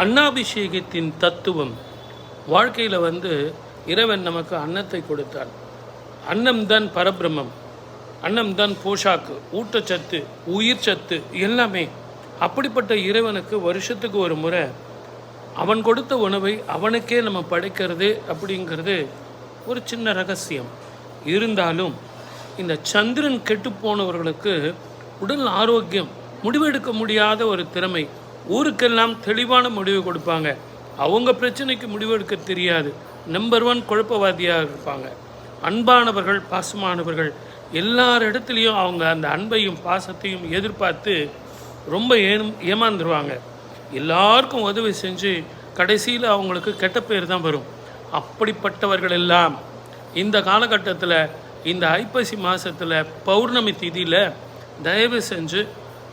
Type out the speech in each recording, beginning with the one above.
அன்னாபிஷேகத்தின் தத்துவம். வாழ்க்கையில் வந்து இறைவன் நமக்கு அன்னத்தை கொடுத்தான் அன்னம்தான் பரபிரமம் பரபிரம்மம் போஷாக்கு ஊட்டச்சத்து உயிர் சத்து எல்லாமே. அப்படிப்பட்ட இறைவனுக்கு வருஷத்துக்கு ஒரு முறை அவன் கொடுத்த உணவை அவனுக்கே நம்ம படைக்கிறது அப்படிங்கிறது ஒரு சின்ன ரகசியம். இருந்தாலும் இந்த சந்திரன் கெட்டு போனவர்களுக்கு உடல் ஆரோக்கியம் முடிவெடுக்க முடியாத ஒரு திறமை ஊருக்கெல்லாம் தெளிவான முடிவு கொடுப்பாங்க. அவங்க பிரச்சனைக்கு முடிவெடுக்க தெரியாது. நம்பர் ஒன் குழப்பவாதியாக இருப்பாங்க. அன்பானவர்கள் பாசமானவர்கள் எல்லார் இடத்துலையும் அவங்க அந்த அன்பையும் பாசத்தையும் எதிர்பார்த்து ரொம்ப ஏனும் ஏமாந்துருவாங்க. எல்லாருக்கும் உதவி செஞ்சு கடைசியில் அவங்களுக்கு கெட்ட பேர் தான் வரும். அப்படிப்பட்டவர்கள் எல்லாம் இந்த காலகட்டத்தில் இந்த ஐப்பசி மாதத்தில் பௌர்ணமி திதியில் தயவு செஞ்சு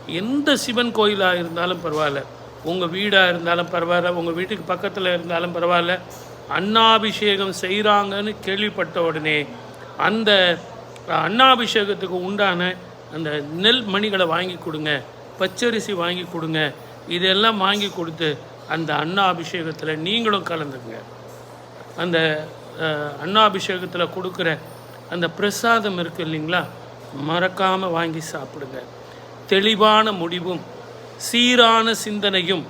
எந்த சிவன் கோயிலாக இருந்தாலும் பரவாயில்ல. உங்கள் வீடாக இருந்தாலும் பரவாயில்ல உங்கள் வீட்டுக்கு பக்கத்தில் இருந்தாலும் பரவாயில்ல. அன்னாபிஷேகம் செய்கிறாங்கன்னு கேள்விப்பட்ட உடனே அந்த அன்னாபிஷேகத்துக்கு உண்டான அந்த நெல் மணிகளை வாங்கி கொடுங்க பச்சரிசி வாங்கி கொடுங்க. இதெல்லாம் வாங்கி கொடுத்து அந்த அன்னாபிஷேகத்தில் நீங்களும் கலந்துங்க அந்த அன்னாபிஷேகத்தில் கொடுக்குற அந்த பிரசாதம் இருக்கு இல்லைங்களா? மறக்காமல் வாங்கி சாப்பிடுங்க. தெளிவான முடிவும் சீரான சிந்தனையும்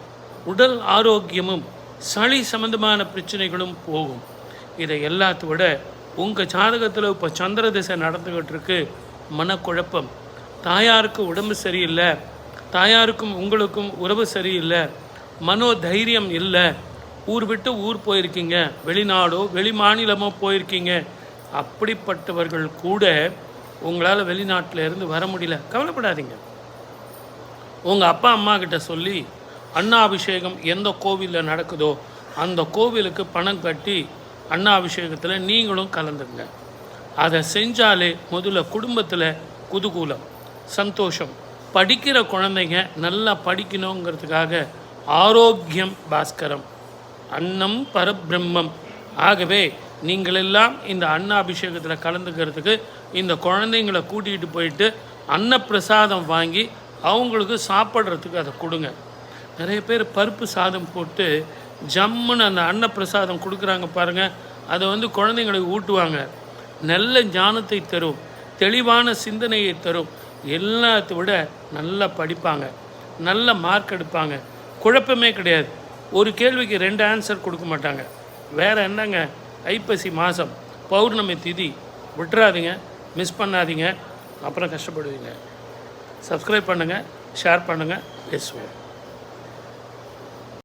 உடல் ஆரோக்கியமும் சளி சம்பந்தமான பிரச்சனைகளும் போகும். இதை எல்லாத்த விட உங்கள் ஜாதகத்தில் இப்போ சந்திர திசை நடந்துக்கிட்டு இருக்கு மனக்குழப்பம். தாயாருக்கு உடம்பு சரியில்லை தாயாருக்கும் உங்களுக்கும் உறவு சரியில்லை மனோ தைரியம் இல்லை ஊர் விட்டு ஊர் போயிருக்கீங்க வெளிநாடோ வெளி மாநிலமோ போயிருக்கீங்க அப்படிப்பட்டவர்கள் கூட உங்களால் வெளிநாட்டில் இருந்து வர முடியல. கவலைப்படாதீங்க. உங்கள் அப்பா அம்மா கிட்ட சொல்லி அன்னாபிஷேகம் எந்த கோவிலில் நடக்குதோ அந்த கோவிலுக்கு பணம் கட்டி அன்னாபிஷேகத்தில் நீங்களும் கலந்துங்க அதை செஞ்சாலே முதல்ல குடும்பத்தில் குதூகூலம் சந்தோஷம். படிக்கிற குழந்தைங்க நல்லா படிக்கணுங்கிறதுக்காக ஆரோக்கியம் பாஸ்கரம். அன்னம் பரபிரம்மம். ஆகவே நீங்களெல்லாம் இந்த அன்னாபிஷேகத்தில் கலந்துக்கிறதுக்கு இந்த குழந்தைங்களை கூட்டிகிட்டு போயிட்டு அன்னப்பிரசாதம் வாங்கி அவங்களுக்கு சாப்பிட்றதுக்கு அதை கொடுங்க. நிறைய பேர் பருப்பு சாதம் போட்டு ஜம்முன்னு அந்த அன்னப்பிரசாதம் கொடுக்குறாங்க பாருங்கள் அதை வந்து குழந்தைங்களுக்கு ஊட்டுவாங்க. நல்ல ஞானத்தை தரும். தெளிவான சிந்தனையை தரும். எல்லாத்தை விட நல்லா படிப்பாங்க. நல்ல மார்க் எடுப்பாங்க. குழப்பமே கிடையாது. ஒரு கேள்விக்கு ரெண்டு ஆன்சர் கொடுக்க மாட்டாங்க. வேறு என்னங்க? ஐப்பசி மாதம் பௌர்ணமி திதி. விட்டுறாதீங்க. மிஸ் பண்ணாதீங்க. அப்புறம் கஷ்டப்படுவீங்க. சப்ஸ்கிரைப் பண்ணுங்கள் ஷேர் பண்ணுங்கள் பேசுவோம்.